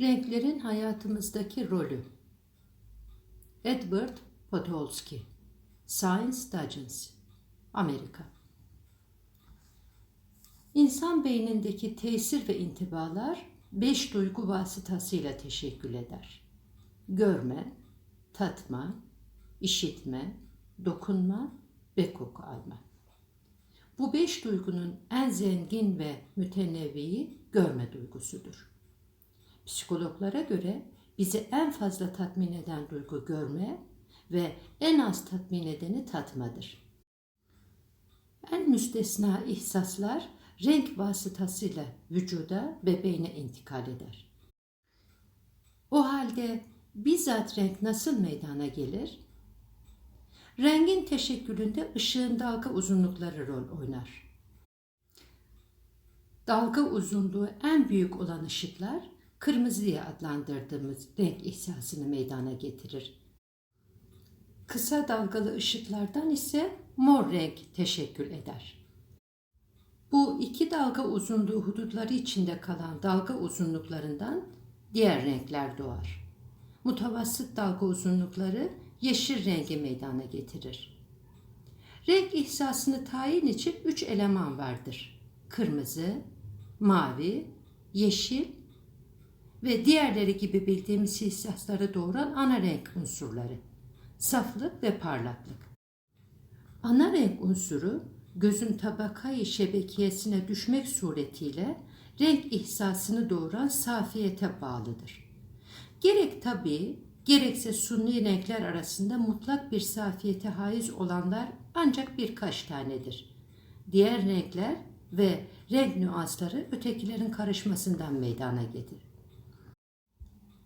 Renklerin hayatımızdaki rolü. Edward Podolsky, Science Digest, Amerika. İnsan beynindeki tesir ve intibalar beş duygu vasıtasıyla teşekkül eder. Görme, tatma, işitme, dokunma ve koku alma. Bu beş duygunun en zengin ve mütenevviyi görme duygusudur. Psikologlara göre bizi en fazla tatmin eden duygu görme ve en az tatmin edeni tatmadır. En müstesna ihsaslar renk vasıtasıyla vücuda ve beyne intikal eder. O halde bizzat renk nasıl meydana gelir? Rengin teşekkülünde ışığın dalga uzunlukları rol oynar. Dalga uzunluğu en büyük olan ışıklar kırmızı diye adlandırdığımız renk ihsasını meydana getirir. Kısa dalgalı ışıklardan ise mor renk teşekkül eder. Bu iki dalga uzunluğu hudutları içinde kalan dalga uzunluklarından diğer renkler doğar. Mutavassıt dalga uzunlukları yeşil rengi meydana getirir. Renk ihsasını tayin için üç eleman vardır. Kırmızı, mavi, yeşil ve diğerleri gibi bildiğimiz ihsasları doğuran ana renk unsurları. Saflık ve parlaklık. Ana renk unsuru gözün tabakayı şebekiyesine düşmek suretiyle renk ihsasını doğuran safiyete bağlıdır. Gerek tabi gerekse sunni renkler arasında mutlak bir safiyete haiz olanlar ancak birkaç tanedir. Diğer renkler ve renk nüansları ötekilerin karışmasından meydana gelir.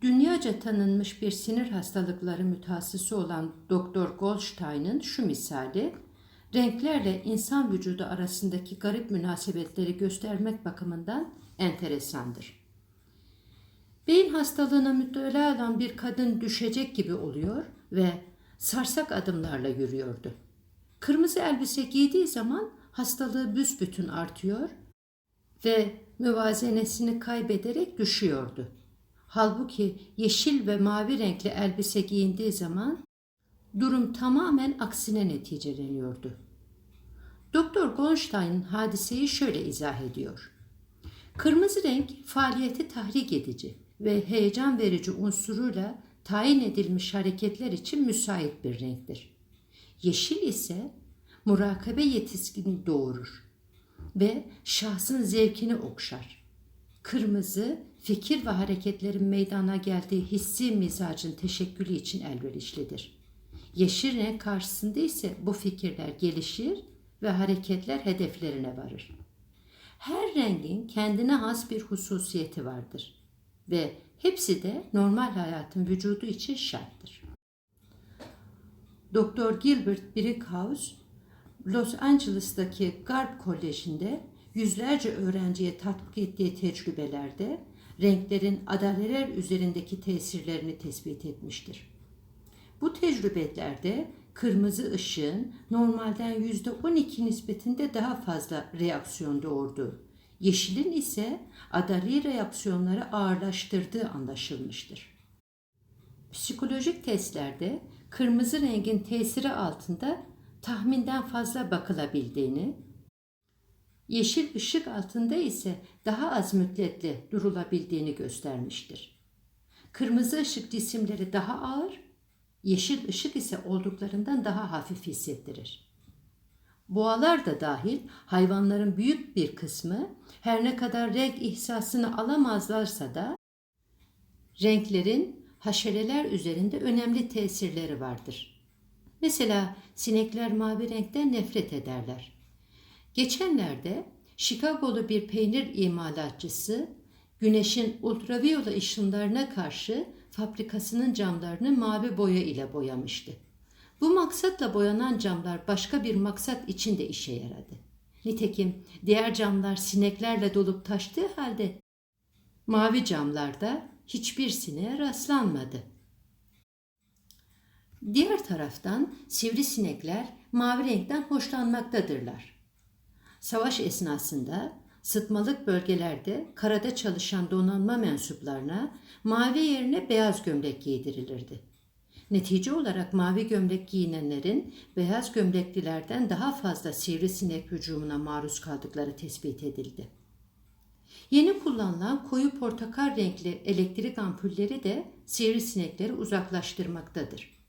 Dünyaca tanınmış bir sinir hastalıkları mütehassısı olan Doktor Goldstein'ın şu misali, renklerle insan vücudu arasındaki garip münasebetleri göstermek bakımından enteresandır. Beyin hastalığına müptela olan bir kadın düşecek gibi oluyor ve sarsak adımlarla yürüyordu. Kırmızı elbise giydiği zaman hastalığı büsbütün artıyor ve müvazenesini kaybederek düşüyordu. Halbuki yeşil ve mavi renkli elbise giyindiği zaman durum tamamen aksine neticeleniyordu. Doktor Goldstein hadiseyi şöyle izah ediyor. Kırmızı renk faaliyeti tahrik edici ve heyecan verici unsuruyla tayin edilmiş hareketler için müsait bir renktir. Yeşil ise murakabe yetiskini doğurur ve şahsın zevkini okşar. Kırmızı fikir ve hareketlerin meydana geldiği hissi mizacın teşekkülü için elverişlidir. Yeşil renk karşısında ise bu fikirler gelişir ve hareketler hedeflerine varır. Her rengin kendine has bir hususiyeti vardır ve hepsi de normal hayatın vücudu için şarttır. Dr. Gilbert Brickhouse, Los Angeles'taki Garb Koleji'nde yüzlerce öğrenciye tatbik ettiği tecrübelerde renklerin adaleler üzerindeki tesirlerini tespit etmiştir. Bu tecrübelerde kırmızı ışığın normalden %12 nispetinde daha fazla reaksiyon doğurduğu, yeşilin ise adali reaksiyonları ağırlaştırdığı anlaşılmıştır. Psikolojik testlerde kırmızı rengin tesiri altında tahminden fazla bakılabildiğini, yeşil ışık altında ise daha az müddetli durulabildiğini göstermiştir. Kırmızı ışık cisimleri daha ağır, yeşil ışık ise olduklarından daha hafif hissettirir. Boğalar da dahil hayvanların büyük bir kısmı her ne kadar renk ihsasını alamazlarsa da renklerin haşereler üzerinde önemli tesirleri vardır. Mesela sinekler mavi renkten nefret ederler. Geçenlerde Chicago'lu bir peynir imalatçısı güneşin ultraviyole ışınlarına karşı fabrikasının camlarını mavi boya ile boyamıştı. Bu maksatla boyanan camlar başka bir maksat için de işe yaradı. Nitekim diğer camlar sineklerle dolup taştığı halde mavi camlarda hiçbir sineğe rastlanmadı. Diğer taraftan sivrisinekler mavi renkten hoşlanmaktadırlar. Savaş esnasında sıtmalık bölgelerde karada çalışan donanma mensuplarına mavi yerine beyaz gömlek giydirilirdi. Netice olarak mavi gömlek giyinenlerin beyaz gömleklilerden daha fazla sivrisinek hücumuna maruz kaldıkları tespit edildi. Yeni kullanılan koyu portakal renkli elektrik ampulleri de sivrisinekleri uzaklaştırmaktadır.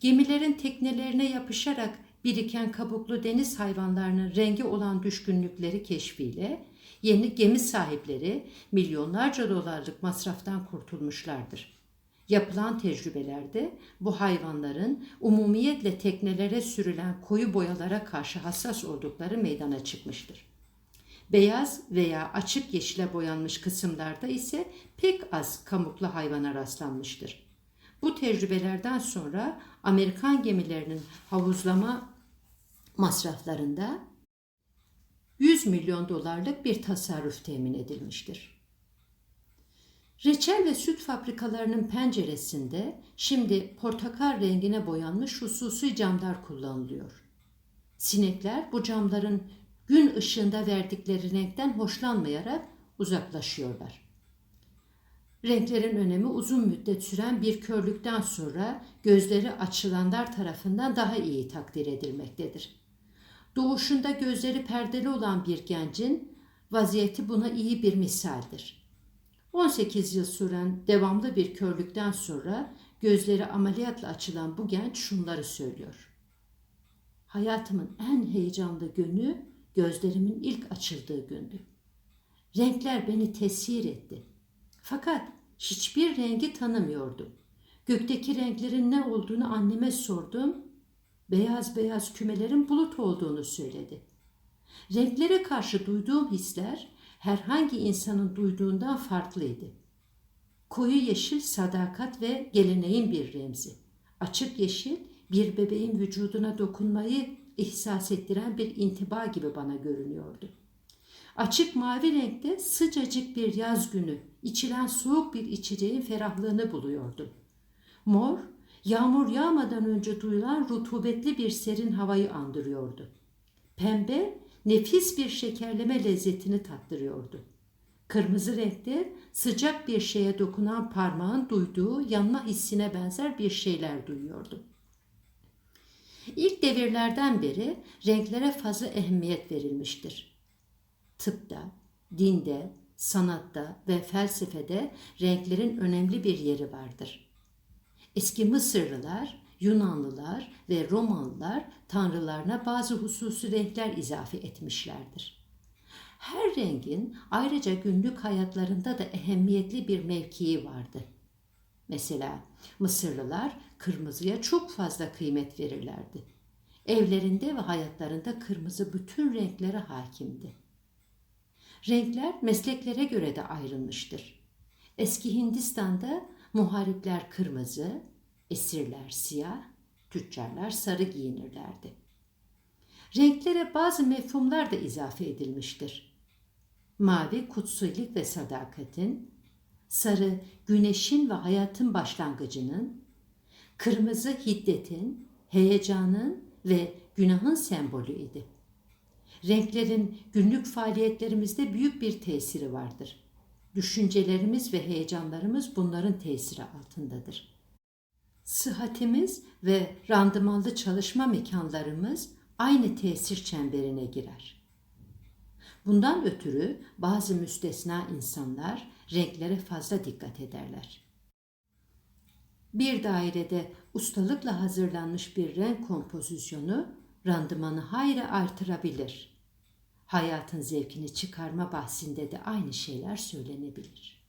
Gemilerin teknelerine yapışarak biriken kabuklu deniz hayvanlarının rengi olan düşkünlükleri keşfiyle yeni gemi sahipleri milyonlarca dolarlık masraftan kurtulmuşlardır. Yapılan tecrübelerde bu hayvanların umumiyetle teknelere sürülen koyu boyalara karşı hassas oldukları meydana çıkmıştır. Beyaz veya açık yeşile boyanmış kısımlarda ise pek az kamuklu hayvana rastlanmıştır. Bu tecrübelerden sonra Amerikan gemilerinin havuzlama masraflarında 100 milyon dolarlık bir tasarruf temin edilmiştir. Reçel ve süt fabrikalarının penceresinde şimdi portakal rengine boyanmış hususi camlar kullanılıyor. Sinekler bu camların gün ışığında verdikleri renkten hoşlanmayarak uzaklaşıyorlar. Renklerin önemi uzun müddet süren bir körlükten sonra gözleri açılanlar tarafından daha iyi takdir edilmektedir. Doğuşunda gözleri perdeli olan bir gencin vaziyeti buna iyi bir misaldir. 18 yıl süren devamlı bir körlükten sonra gözleri ameliyatla açılan bu genç şunları söylüyor. Hayatımın en heyecanlı günü gözlerimin ilk açıldığı gündü. Renkler beni tesir etti. Fakat hiçbir rengi tanımıyordum. Gökteki renklerin ne olduğunu anneme sordum. Beyaz beyaz kümelerin bulut olduğunu söyledi. Renklere karşı duyduğum hisler herhangi insanın duyduğundan farklıydı. Koyu yeşil sadakat ve geleneğin bir remzi. Açık yeşil bir bebeğin vücuduna dokunmayı ihsas ettiren bir intiba gibi bana görünüyordu. Açık mavi renkte sıcacık bir yaz günü içilen soğuk bir içeceğin ferahlığını buluyordum. Mor, yağmur yağmadan önce duyulan rutubetli bir serin havayı andırıyordu. Pembe, nefis bir şekerleme lezzetini tattırıyordu. Kırmızı renkte sıcak bir şeye dokunan parmağın duyduğu yanma hissine benzer bir şeyler duyuyordum. İlk devirlerden beri renklere fazla ehemmiyet verilmiştir. Tıpta, dinde, sanatta ve felsefede renklerin önemli bir yeri vardır. Eski Mısırlılar, Yunanlılar ve Romalılar tanrılarına bazı hususi renkler izafe etmişlerdir. Her rengin ayrıca günlük hayatlarında da ehemmiyetli bir mevkii vardı. Mesela Mısırlılar kırmızıya çok fazla kıymet verirlerdi. Evlerinde ve hayatlarında kırmızı bütün renklere hakimdi. Renkler mesleklere göre de ayrılmıştır. Eski Hindistan'da muharipler kırmızı, esirler siyah, tüccarlar sarı giyinirlerdi. Renklere bazı mefhumlar da izafe edilmiştir. Mavi kutsallık ve sadakatin, sarı güneşin ve hayatın başlangıcının, kırmızı hiddetin, heyecanın ve günahın sembolü idi. Renklerin günlük faaliyetlerimizde büyük bir tesiri vardır. Düşüncelerimiz ve heyecanlarımız bunların tesiri altındadır. Sıhhatimiz ve randımanlı çalışma mekanlarımız aynı tesir çemberine girer. Bundan ötürü bazı müstesna insanlar renklere fazla dikkat ederler. Bir dairede ustalıkla hazırlanmış bir renk kompozisyonu randımanı hayli artırabilir. Hayatın zevkini çıkarma bahsinde de aynı şeyler söylenebilir.